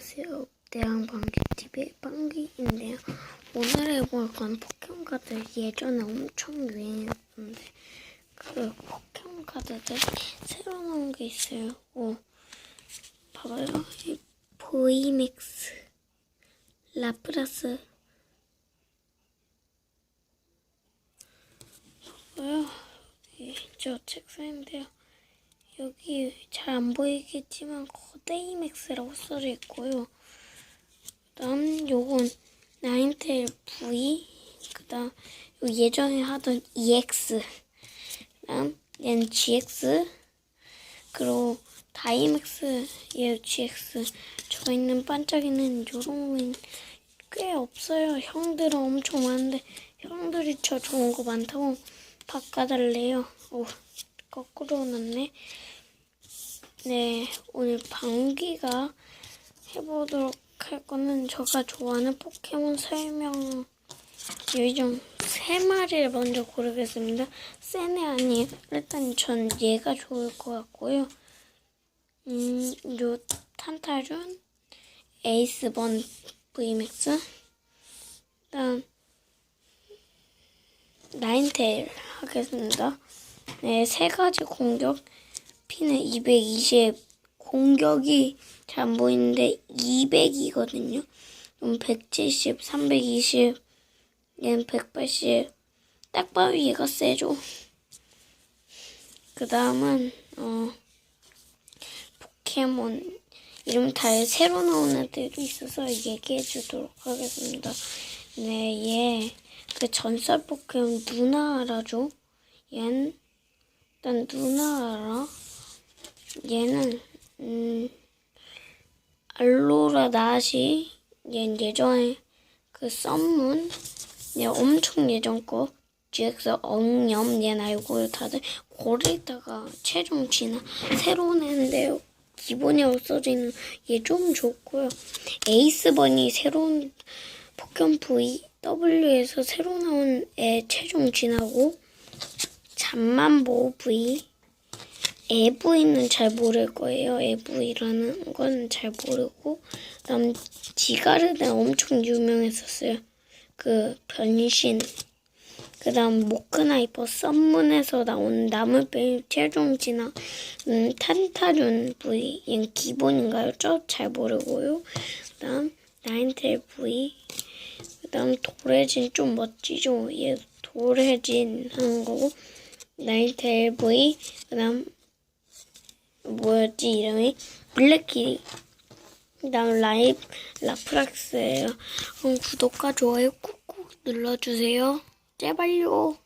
안녕하세요. 대왕방귀TV의 방귀인데요. 오늘 해볼 건 포켓몬카드 예전에 엄청 유행했는데 그 포켓몬카드들 새로 나온 게 있어요. 오, 봐봐요. 이 보이맥스, 라프라스 봐봐요. 여기 저 책상인데요. 여기 잘 안 보이겠지만 거데이맥스라고 써져 있고요. 그다음 요건 나인텔 V 그다음 요 예전에 하던 EX 그다음 얘는 GX 그리고 다이맥스 얘 GX 저 있는 반짝이는 요런 거꽤 없어요. 형들은 엄청 많은데 형들이 저 좋은 거 많다고 바꿔달래요. 오 거꾸로 놨네. 네, 오늘 방귀가 해보도록 할 거는 제가 좋아하는 포켓몬 설명 요즘 세 마리를 먼저 고르겠습니다. 세네 아니에요. 일단 전 얘가 좋을 것 같고요. 음, 요 탄타준, 에이스번 VMAX, 그다음 나인테일 하겠습니다. 네, 세 가지 공격. 피는 220. 공격이 잘 안 보이는데 200이거든요. 그럼 170, 320, 얘는 180. 딱 봐도 얘가 세죠. 그 다음은, 어, 포켓몬. 이름 다 새로 나온 애들도 있어서 얘기해 주도록 하겠습니다. 네, 얘, 그 전설 포켓몬 누나 알아죠? 얘는, 일단 누나 알아. 얘는 음 알로라 나시 얘 예전에 그 썸문? 얘 엄청 예전 거. GX 엉염 얘는 알고요. 다들 고리다가 최종 진화 새로운 애인데요. 기본이 없어지는 얘 좀 좋고요. 에이스번이 새로운 포켓몬 V W에서 새로 나온 애 최종 진화고 잠만보 V 에브이는 잘 모를 거예요. 에브이라는 건 잘 모르고 그다음 지가르는 엄청 유명했었어요. 그 변신 그다음 모크나이퍼 썸문에서 나온 나무뱀 최종 진화 음, 탄타륜 V 얘는 기본인가요? 저 잘 모르고요. 그다음 나인텔 V 그다음 도레진 좀 멋지죠? 얘 도레진 하는 거고 나인텔 V 그다음 뭐였지 이름이 블랙키리 그다음 라이브 라프락스예요. 그럼 구독과 좋아요 꾹꾹 눌러주세요. 제발요.